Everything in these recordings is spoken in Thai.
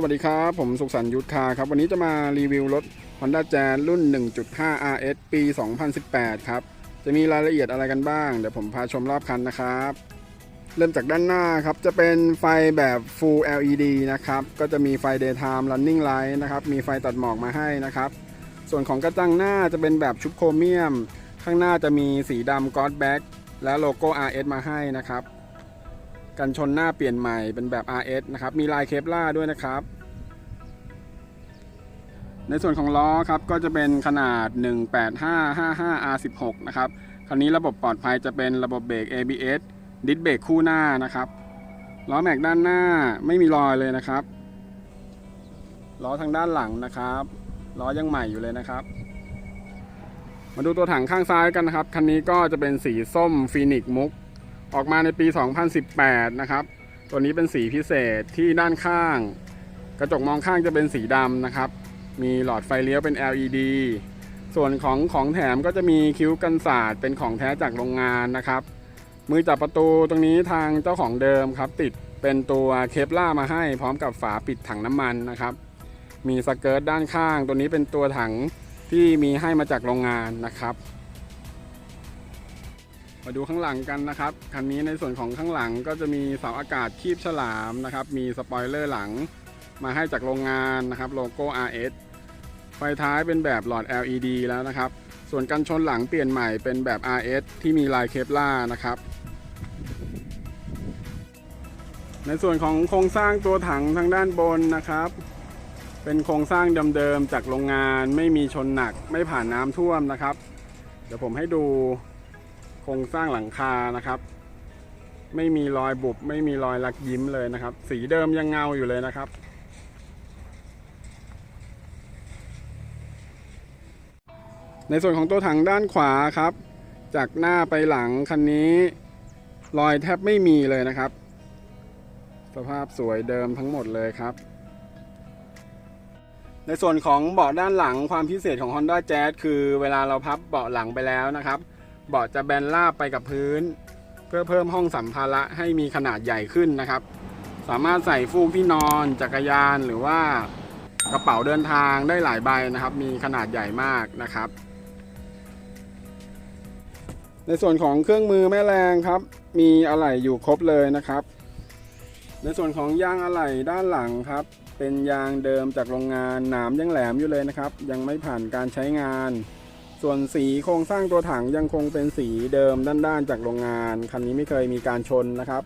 สวัสดีครับ ผมสุขสันต์ยุทธคาครับ วันนี้จะมารีวิวรถ Honda Jazz รุ่น 1.5 RS ปี 2018 ครับ จะมีรายละเอียดอะไรกันบ้าง เดี๋ยวผมพาชมรอบคันนะครับ เริ่มจากด้านหน้าครับ จะเป็นไฟแบบ Full LED นะครับ ก็จะมีไฟ Daytime Running Light นะครับ มีไฟตัดหมอกมาให้นะครับ ส่วนของกระจังหน้าจะเป็นแบบชุบโครเมียม ข้างหน้าจะมีสีดำ God Back และโลโก้ RS มาให้นะครับ กันชนหน้าเปลี่ยนใหม่เป็นแบบ RS นะครับ มีลายเคปล่าด้วยนะครับ ในส่วนของล้อครับก็จะเป็นขนาด 18555 R16 นะครับ คันนี้ระบบปลอดภัยจะเป็นระบบเบรก ABS ดิสเบรกคู่หน้านะครับล้อแม็กด้านหน้าไม่มีรอยเลยนะครับล้อทางด้านหลังนะครับล้อยังใหม่อยู่เลยนะครับ มาดูตัวถังข้างซ้ายกันนะครับ คันนี้ก็จะเป็นสีส้มฟีนิกมุก ออกมาในปี 2018 นะครับ ตัวนี้เป็นสีพิเศษที่ด้านข้าง กระจกมองข้างจะเป็นสีดำนะครับ มีหลอดไฟเลี้ยวเป็น LED ส่วนของของแถมก็จะมีคิ้วกันศาสตร์เป็นของแท้จากโรงงานนะครับ มือจับประตูตรงนี้ทางเจ้าของเดิมครับ ติดเป็นตัวเคปล่ามาให้พร้อมกับฝาปิดถังน้ำมันนะครับ มีสเกิร์ตด้านข้าง ตัวนี้เป็นตัวถังที่มีให้มาจากโรงงานนะครับ มาดูข้างหลังกันนะครับ คันนี้ในส่วนของข้างหลังก็จะมีเสาอากาศคีบฉลามนะครับ มีสปอยเลอร์หลังมาให้จากโรงงานนะครับโลโก้ RS ไฟท้ายเป็นแบบหลอด LED แล้วนะครับ ส่วนกันชนหลังเปลี่ยนใหม่เป็นแบบ RS ที่มีลายเคปล่านะครับ ในส่วนของโครงสร้างตัวถังทางด้านบนนะครับ เป็นโครงสร้างเดิมๆจากโรงงานไม่มีชนหนักไม่ผ่านน้ำท่วมนะครับ เดี๋ยวผมให้ดู ครงสร้างหลังคานะครับ ไม่มีรอยบุบไม่มีรอยลักยิ้มเลยนะครับ สีเดิมยังเงาอยู่เลยนะครับ ในส่วนของตัวถังด้านขวาครับ จากหน้าไปหลังคันนี้ รอยแทบไม่มีเลยนะครับ สภาพสวยเดิมทั้งหมดเลยครับในส่วนของเบาะด้านหลังความพิเศษของ Honda Jazz คือเวลาเราพับเบาะหลังไปแล้วนะครับ เบาะจะแบนราบไปกับพื้น เพื่อเพิ่มห้องสัมภาระให้มีขนาดใหญ่ขึ้นนะครับ สามารถใส่ฟูกที่นอนจักรยานหรือว่ากระเป๋าเดินทางได้หลายใบนะครับ มีขนาดใหญ่มากนะครับ ในส่วนของเครื่องมือแม่แรงครับ มีอะไหล่อยู่ครบเลยนะครับ ในส่วนของยางอะไหล่ด้านหลังครับ เป็นยางเดิมจากโรงงานหนามยังแหลมอยู่เลยนะครับ ยังไม่ผ่านการใช้งาน ส่วนสีโครงสร้างตัวถังยังคงเป็นสีเดิมด้านๆจากโรงงาน คันนี้ไม่เคยมีการชนนะครับ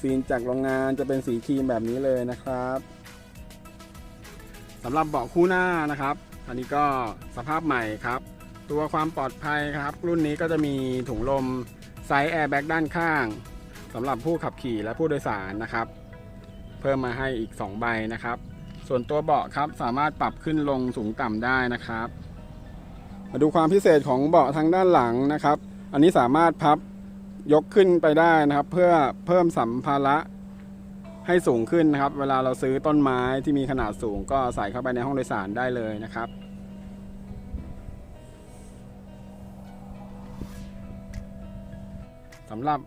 ซีนจากโรงงานจะเป็นสีครีมแบบนี้เลยนะครับสำหรับเบาะคู่หน้านะครับ อันนี้ก็สภาพใหม่ครับ ตัวความปลอดภัยครับ รุ่นนี้ก็จะมีถุงลมไซส์แอร์แบ็กด้านข้างสำหรับผู้ขับขี่และผู้โดยสารนะครับ เพิ่มมาให้อีก 2 ใบนะครับ ส่วนตัวเบาะครับสามารถปรับขึ้นลงสูงต่ำได้นะครับ มาดูความพิเศษของเบาะทางด้านหลังนะครับ อันนี้สามารถพับยกขึ้นไปได้นะครับ เพื่อเพิ่มสัมภาระให้สูงขึ้นนะครับ เวลาเราซื้อต้นไม้ที่มีขนาดสูง ก็ใส่เข้าไปในห้องโดยสารได้เลยนะครับ สำหรับ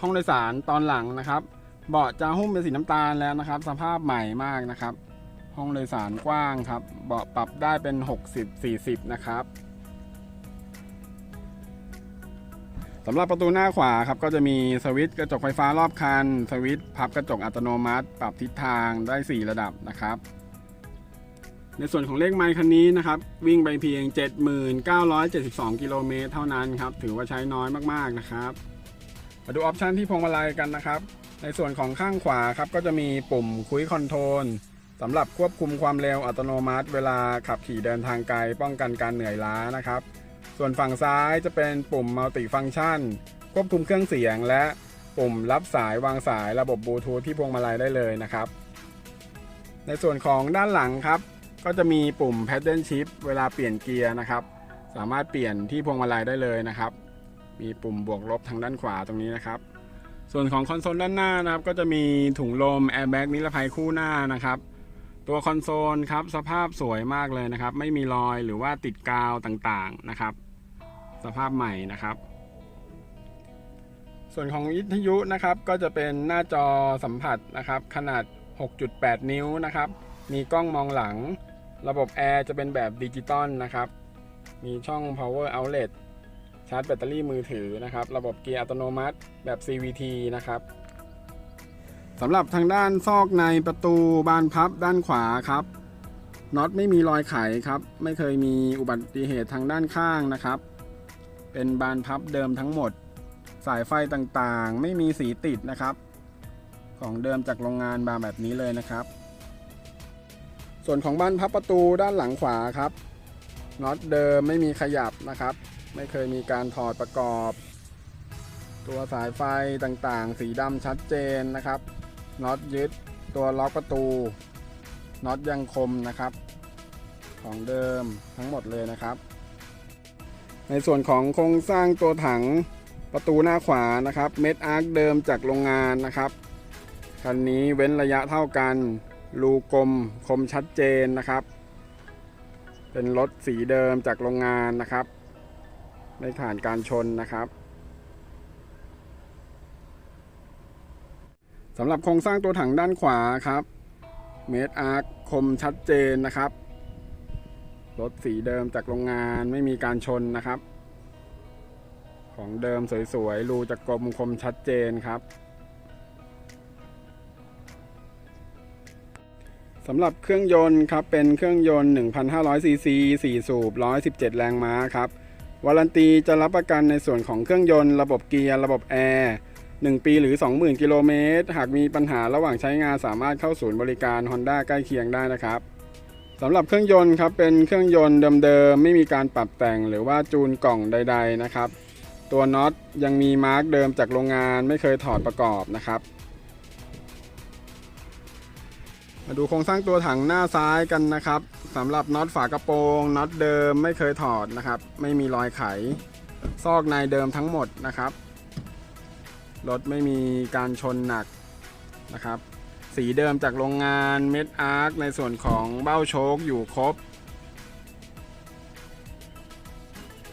ห้องโดยสารตอนหลังนะครับ เบาะจะหุ้มเป็นสีน้ำตาลแล้วนะครับ สภาพใหม่มากนะครับ ห้องโดยสารกว้างครับ เบาะปรับได้เป็น 60 40 นะครับ สำหรับประตูหน้าขวาครับก็จะมีสวิตช์กระจกไฟฟ้ารอบคัน สวิตช์พับกระจกอัตโนมัติ ปรับทิศทางได้ 4 ระดับนะครับ ในส่วนของเลขไมล์คันนี้นะครับ วิ่งไปเพียง 7972 กิโลเมตรเท่านั้นครับ ถือว่าใช้น้อยมากๆนะครับ มาดูออปชันที่พวงมาลัยกันนะครับ ในส่วนของข้างขวาครับก็จะมีปุ่มคุยคอนโทรลสำหรับควบคุมความเร็วอัตโนมัติ เวลาขับขี่เดินทางไกลป้องกันการเหนื่อยล้านะครับ ส่วนฝั่งซ้ายจะเป็นปุ่มมัลติฟัง c t ชันควบคุมเครื่องเสียง และปุ่มรับสายวางสายระบบบลูทูธที่พวงมาลัยได้เลยนะครับ ในส่วนของด้านหลังครับ ก็จะมีปุ่ม Paddle Shift เวลาเปลี่ยนเกียร์นะครับ สามารถเปลี่ยนที่พวงมาลัยได้เลยนะครับ มีปุ่มบวกลบทางด้านขวาตรงนี้นะครับ ส่วนของคอนโซลด้านหน้านะครับ ก็จะมีถุงลมแอร์แบ็กนิรภัยคู่หน้านะครับ ตัวคอนโซลครับสภาพสวยมากเลยนะครับ ไม่มีรอยหรือว่าติดกาวต่างๆนะครับ สภาพใหม่นะครับ ส่วนของวิทยุนะครับก็จะเป็นหน้าจอสัมผัสนะครับ ขนาด 6.8 นิ้วนะครับ มีกล้องมองหลัง ระบบแอร์จะเป็นแบบดิจิตอลนะครับ มีช่อง power outlet ชาร์จแบตเตอรี่มือถือนะครับ ระบบเกียร์อัตโนมัติแบบ CVT นะครับ สำหรับทางด้านซอกในประตูบานพับด้านขวาครับน็อตไม่มีรอยไขครับ ไม่เคยมีอุบัติเหตุทางด้านข้างนะครับ เป็นบานพับเดิมทั้งหมด สายไฟต่างๆ ไม่มีสีติดนะครับ ของเดิมจากโรงงานมาแบบนี้เลยนะครับ ส่วนของบานพับประตูด้านหลังขวาครับน็อตเดิมไม่มีขยับนะครับ ไม่เคยมีการถอดประกอบ ตัวสายไฟต่างๆ สีดำชัดเจนนะครับ น็อตยึดตัวล็อกประตูน็อตยังคมนะครับ ของเดิมทั้งหมดเลยนะครับ ในส่วนของโครงสร้างตัวถังประตูหน้าขวานะครับ เม็ดอาร์คเดิมจากโรงงานนะครับคันนี้เว้นระยะเท่ากัน รูกลมคมชัดเจนนะครับ เป็นรถสีเดิมจากโรงงานนะครับ ไม่ผ่านการชนนะครับ สำหรับโครงสร้างตัวถังด้านขวาครับ เมดอาร์คคมชัดเจนนะครับ รถสีเดิมจากโรงงานไม่มีการชนนะครับ ของเดิมสวยๆ รูจะกลมคมชัดเจนครับสำหรับเครื่องยนต์ครับ เป็นเครื่องยนต์ 1,500 ซีซี 4 สูบ 117 แรงม้าครับ วารันตีจะรับประกันในส่วนของเครื่องยนต์ ระบบเกียร์ ระบบแอร์ 1 ปีหรือ 20,000 กิโลเมตร หากมีปัญหาระหว่างใช้งานสามารถเข้าศูนย์บริการ Honda ใกล้เคียงได้นะครับสำหรับเครื่องยนต์ครับเป็นเครื่องยนต์เดิมๆไม่มีการปรับแต่งหรือว่าจูนกล่องใด ๆ นะครับ ตัวน็อตยังมีมาร์กเดิมจากโรงงานไม่เคยถอดประกอบนะครับ มาดูโครงสร้างตัวถังหน้าซ้ายกันนะครับสำหรับน็อตฝากระโปรงน็อตเดิมไม่เคยถอดนะครับ ไม่มีรอยไข ซอกในเดิมทั้งหมดนะครับ รถไม่มีการชนหนักนะครับ สีเดิมจากโรงงานเม็ดอาร์คในส่วนของเบ้าโชคอยู่ครบ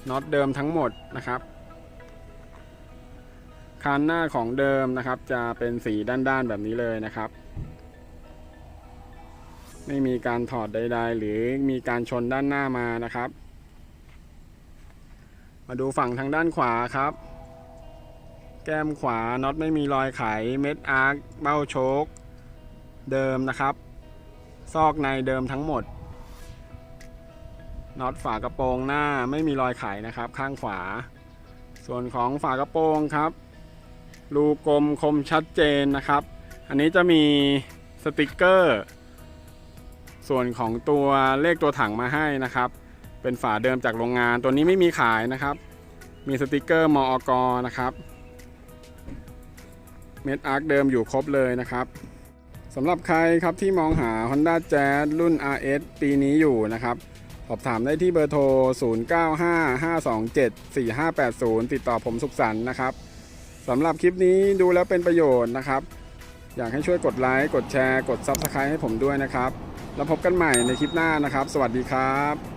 น็อตเดิมทั้งหมดนะครับคานหน้าของเดิมนะครับ จะเป็นสีด้านๆแบบนี้เลยนะครับ ไม่มีการถอดใด ๆ หรือมีการชนด้านหน้ามานะครับ มาดูฝั่งทางด้านขวาครับ แก้มขวาน็อตไม่มีรอยไขเม็ดอาร์คเบ้าโชคเดิมนะครับ ซอกในเดิมทั้งหมดน็อตฝากระโปรงหน้าไม่มีรอยไขนะครับ ข้างขวา ส่วนของฝากระโปรงครับ รูกลมคมชัดเจนนะครับ อันนี้จะมีสติกเกอร์ ส่วนของตัวเลขตัวถังมาให้นะครับ เป็นฝาเดิมจากโรงงานตัวนี้ไม่มีขายนะครับ มีสติกเกอร์มอกนะครับ เม็ดอาร์คเดิมอยู่ครบเลยนะครับสำหรับใครครับที่มองหา Honda Jazz รุ่น RS ปีนี้อยู่นะครับ สอบถามได้ที่เบอร์โทร 0955274580 ติดต่อผมสุขสันต์นะครับสำหรับคลิปนี้ดูแล้วเป็นประโยชน์นะครับ อยากให้ช่วยกดไลค์ กดแชร์ กด Subscribe ให้ผมด้วยนะครับ แล้วพบกันใหม่ในคลิปหน้านะครับ สวัสดีครับ